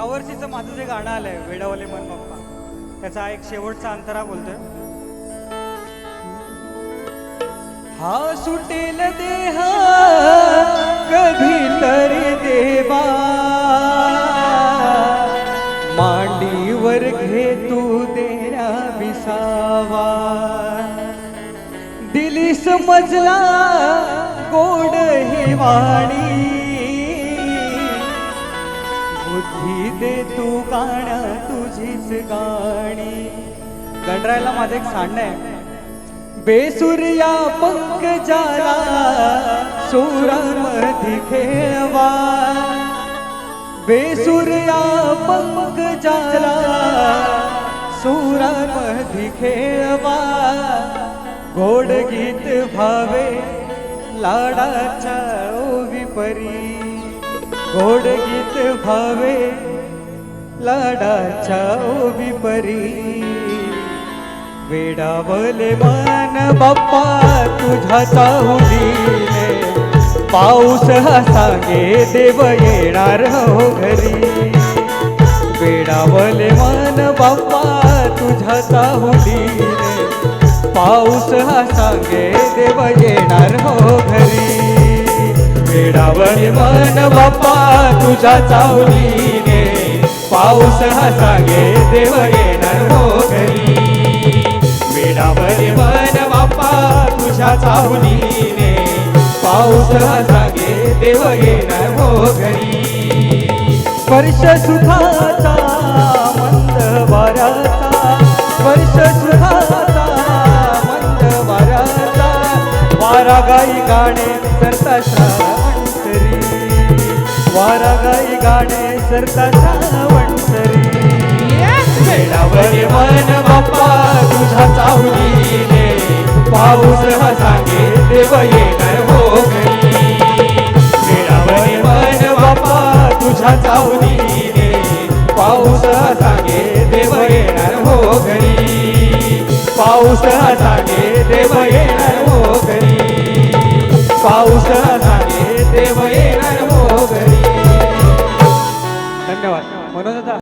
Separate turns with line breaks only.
यावर्षीचं माझं जे गाणं आलंय वेडावले मन बाप्पा त्याचा एक शेवटचा अंतरा बोलतोय. हा सुटेल देहा कधी तरी देवा. मांडीवर घे तू देण्या विसावा. दिली समजला गोड ही वाणी. बुद्धी दे तू गाण तुझीच गाणी. गणरायला माझं एक सांडणं आहे. बेसुर्या पंकजाला सुरामधी खेळवा. बेसुर्या पंकजाला सुरामधी खेळवा. गोड गीत भावे लाडाच्या ओवी परी. गोड गीत भावे लाडाच्या विपरी परी वेडावले मन बाप्पा तुझ्या चाहुलीने पाऊस हा सांगे देव येणार हो घरी. वेडावले मन बाप्पा तुझ्या चाहुलीने पाऊस हा सांगे देव येणार हो घरी. वेडावले मन बाप्पा तुझ्या चावलीने पाऊस हा सांगे देव येणार हो घरी. वेडावले मन बाप्पा तुझ्या चावलीने पाऊस हा सांगे देव येणार हो घरी. स्पर्श सुखाचा मंद वाऱ्याचा. स्पर्श सुखाचा मंद वाऱ्याचा. वारा गाई गाणे करता श्रा वारा गाई गाणे सरता श्रावणसरी वेडावले मन बाप्पा तुझ्या चावलीने पाऊस हा सांगे देव येणार हो घरी. वेडावले मन बाप्पा तुझ्या चावलीने पाऊस हा सांगे देव येणार हो घरी. पाऊस हा सांगे देव येणार 멀어졌다.